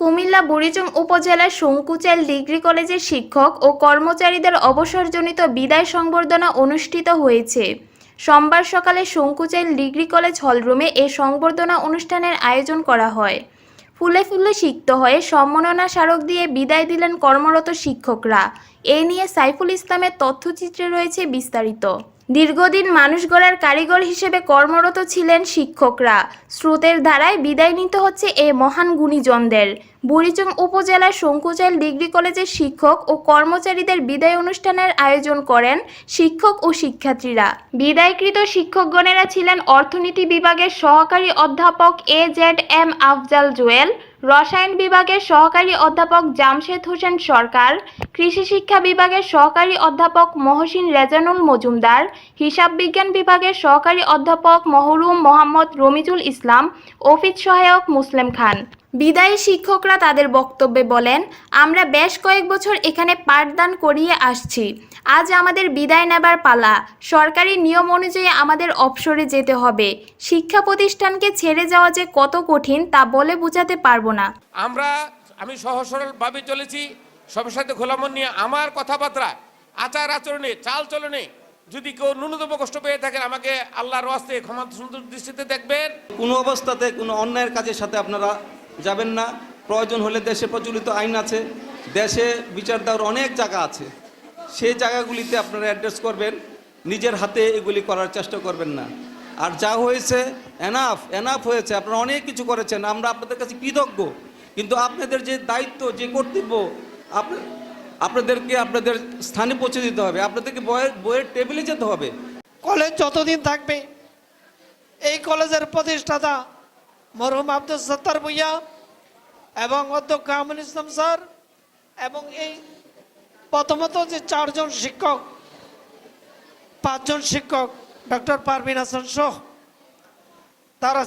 কুমিল্লা বুড়িচং উপজেলার শঙ্কুচাইল ডিগ্রি কলেজের শিক্ষক ও কর্মচারীদের অবসরজনিত বিদায় সংবর্ধনা অনুষ্ঠিত হয়েছে। সোমবার সকালে শঙ্কুচাইল ডিগ্রি কলেজ হলরুমে এ সংবর্ধনা অনুষ্ঠানের আয়োজন করা হয়। ফুলে ফুলে সিক্ত হয়ে সম্মাননা স্মারক দিয়ে বিদায় দিলেন কর্মরত শিক্ষকরা। এ নিয়ে সাইফুল ইসলামের তথ্যচিত্রে রয়েছে বিস্তারিত। দীর্ঘদিন মানুষ গড়ার কারিগর হিসেবে কর্মরত ছিলেন শিক্ষকরা। স্রোতের ধারায় বিদায় নিতে হচ্ছে এ মহান গুণীজনদের। বুড়িচং উপজেলার শঙ্কুচাইল ডিগ্রি কলেজের শিক্ষক ও কর্মচারীদের বিদায় অনুষ্ঠানের আয়োজন করেন শিক্ষক ও শিক্ষার্থীরা। বিদায়কৃত শিক্ষকগণেরা ছিলেন অর্থনীতি বিভাগের সহকারী অধ্যাপক A Z M Afzal Jewel, রসায়ন বিভাগের সহকারী অধ্যাপক জামশেদ হোসেন সরকার কৃষি শিক্ষা বিভাগের সহকারী অধ্যাপক মহসিন রেজানুল মজুমদার, হিসাব বিজ্ঞান বিভাগের সহকারী অধ্যাপক মহরুম মোহাম্মদ রমিজুল ইসলাম, অফিস সহায়ক মুসলিম খান। বিদায়ী শিক্ষকরা তাদের বক্তব্যে বলেন, আমরা বেশ কয়েক বছর এখানে পাঠদান করিয়ে আসছি। আজ আমাদের বিদায় নেবার পালা। সরকারি নিয়ম অনুযায়ী আমাদের অবসরে যেতে হবে। শিক্ষা প্রতিষ্ঠানকে ছেড়ে যাওয়া যে কত কঠিন তা বলে বোঝাতে পারব না। আমরা, আমি সহজ সরলভাবে চলেছি। সবার সাথে খোলামন নিয়ে আমার কথাবার্তা, আচার আচরণে, চাল চলনে, যদি কেউ ন্যূনতম কষ্ট পেয়ে থাকেন আমাকে আল্লাহর ওয়াস্তে ক্ষমা সুন্দর দৃষ্টিতে দেখবেন। কোনো অবস্থাতে কোনো অন্যায়ের কাজের সাথে আপনারা যাবেন না। প্রয়োজন হলে দেশে প্রচলিত আইন আছে। দেশে বিচার দেওয়ার অনেক জায়গা আছে। সেই জায়গাগুলিতে আপনারা অ্যাড্রেস করবেন। নিজের হাতে এগুলি করার চেষ্টা করবেন না। আর যা হয়েছে এনাফ এনাফ হয়েছে। আপনারা অনেক কিছু করেছেন। আমরা আপনাদের কাছে কৃতজ্ঞ। কিন্তু আপনাদের যে দায়িত্ব, যে কর্তব্য আপনাদেরকে আপনাদের স্থানে পৌঁছে দিতে হবে। আপনাদেরকে বইয়ের বইয়ের টেবিলে যেতে হবে। কলেজ যতদিন থাকবে, এই কলেজের প্রতিষ্ঠাতা মরহুম আব্দুল সত্তার ভুইয়া এবং অধ্যক্ষ আমুল ইসলাম স্যার এবং এই প্রথমত যে চারজন শিক্ষক, পাঁচজন শিক্ষক, ডক্টর পারভিন হাসান সহ, তারা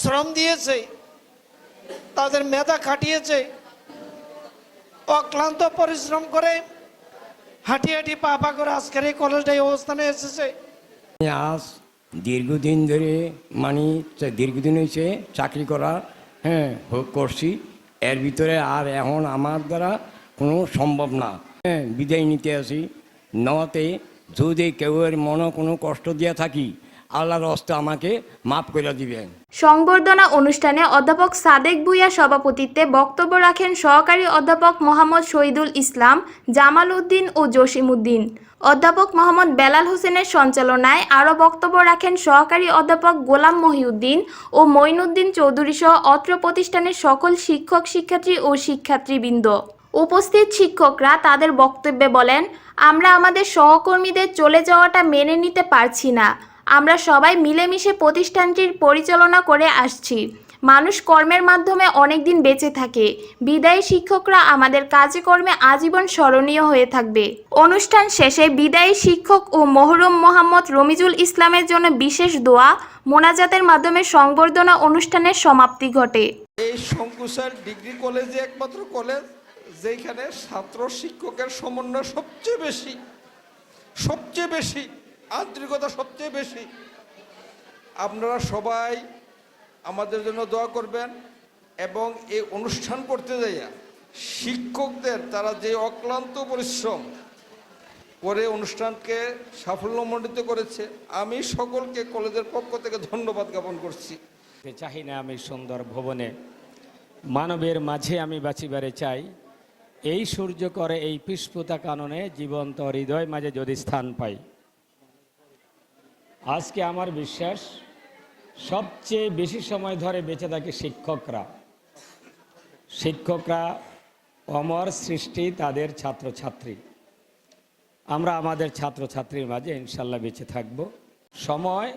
শ্রম দিয়েছে, তাদের মেধা খাটিয়েছে অক্লান্ত পরিশ্রম করে হাঁটি হাঁটি পা পা করে আজকের এই কলেজটা এই অবস্থানে এসেছে। আজ দীর্ঘদিন ধরে মানে দীর্ঘদিন হয়েছে চাকরি করা হ্যাঁ করছি। এর ভিতরে আর এখন আমার দ্বারা কোনো সম্ভব না। হ্যাঁ বিদায় নিতে আসি। নতে যদি কেউ এর মনে কোনো কষ্ট দিয়ে থাকি আল্লাহর হস্তে আমাকে মাফ করে দিবেন। সংবর্ধনা অনুষ্ঠানে অধ্যাপক সাদেক ভুইয়া সভাপতিত্বে বক্তব্য রাখেন সহকারী অধ্যাপক মোহাম্মদ শহীদুল ইসলাম, জামাল উদ্দিন ও জসিম উদ্দিন। অধ্যাপক মোহাম্মদ বেলাল হোসেনের সঞ্চালনায় আরও বক্তব্য রাখেন সহকারী অধ্যাপক গোলাম মহিউদ্দিন ও মঈনুদ্দিন চৌধুরী সহ অত্র প্রতিষ্ঠানের সকল শিক্ষক, শিক্ষার্থী ও শিক্ষার্থীবৃন্দ। উপস্থিত শিক্ষকরা তাদের বক্তব্যে বলেন, আমরা আমাদের সহকর্মীদের চলে যাওয়াটা মেনে নিতে পারছি না। আমরা সবাই মিলেমিশে প্রতিষ্ঠানটির পরিচালনা করে আসছি। মানুষ কর্মের মাধ্যমে অনেকদিন বেঁচে থাকে। বিদায়ী শিক্ষকরা আমাদের কাজে কর্মে আজীবন স্মরণীয় হয়ে থাকবে। অনুষ্ঠান শেষে বিদায়ী শিক্ষক ও মহরম মোহাম্মদ রমিজুল ইসলামের জন্য বিশেষ দোয়া, মোনাজাতের মাধ্যমে সংবর্ধনা অনুষ্ঠানের সমাপ্তি ঘটে। এই শঙ্কুশার ডিগ্রি কলেজে একমাত্র কলেজ যেখানে ছাত্র শিক্ষকের সমন্বয় সবচেয়ে বেশি সবচেয়ে বেশি আন্তরিকতা সবচেয়ে বেশি। আপনারা সবাই আমাদের জন্য দোয়া করবেন এবং এই অনুষ্ঠান করতে যাইয়া শিক্ষকদের, তারা যে অক্লান্ত পরিশ্রম করে অনুষ্ঠানকে সাফল্যমণ্ডিত করেছে, আমি সকলকে কলেজের পক্ষ থেকে ধন্যবাদ জ্ঞাপন করছি। চাহি না আমি সুন্দর ভবনে, মানবের মাঝে আমি বাঁচিবারে চাই। এই সূর্য করে এই পুষ্পতা কাননে জীবন্ত হৃদয় মাঝে যদি স্থান পাই। আজকে আমার বিশ্বাস, সবচেয়ে বেশি সময় ধরে বেঁচে থাকে শিক্ষকরা। শিক্ষকরা অমর সৃষ্টি তাদের ছাত্রছাত্রী। আমরা আমাদের ছাত্রছাত্রীর মাঝে ইনশাল্লাহ বেঁচে থাকব। সময়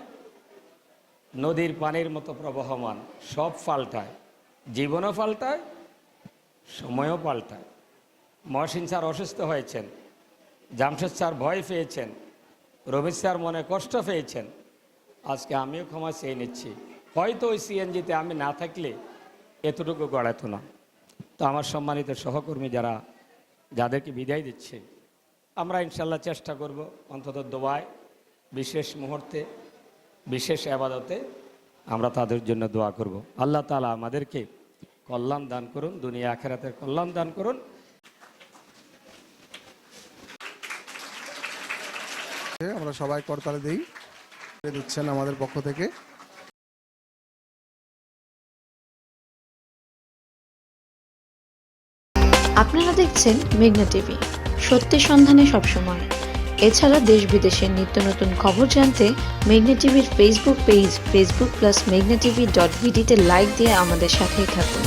নদীর পানির মতো প্রবহমান, সব পাল্টায়। জীবনও পাল্টায়, সময়ও পাল্টায়। মহসিন স্যার অসুস্থ হয়েছেন, জামশেদ স্যার ভয় পেয়েছেন। রবি স্যার মনে কষ্ট পেয়েছেন। আজকে আমিও ক্ষমা চেয়ে নিচ্ছি। হয়তো ওই সিএনজিতে আমি না থাকলে এতটুকু গড়াতো না। তো আমার সম্মানিত সহকর্মী যারা, যাদেরকে বিদায় দিচ্ছে, আমরা ইনশাল্লাহ চেষ্টা করব অন্তত দোয়ায়, বিশেষ মুহূর্তে, বিশেষ আবাদতে আমরা তাদের জন্য দোয়া করব। আল্লাহ তালা আমাদেরকে কল্যাণ দান করুন, দুনিয়া আখেরাতের কল্যাণ দান করুন। আমরা সবাই করতালে দিই। দিচ্ছেন আমাদের পক্ষ থেকে। আপনারা দেখছেন মেঘনা টিভি সত্যি সন্ধানে সবসময়। এছাড়া দেশ বিদেশের নিত্য নতুন খবর জানতে মেঘনা টিভির ফেসবুক পেজ ফেসবুক প্লাস মেঘনা টিভি ডট ভিডিতে লাইক দিয়ে আমাদের সাথেই থাকুন।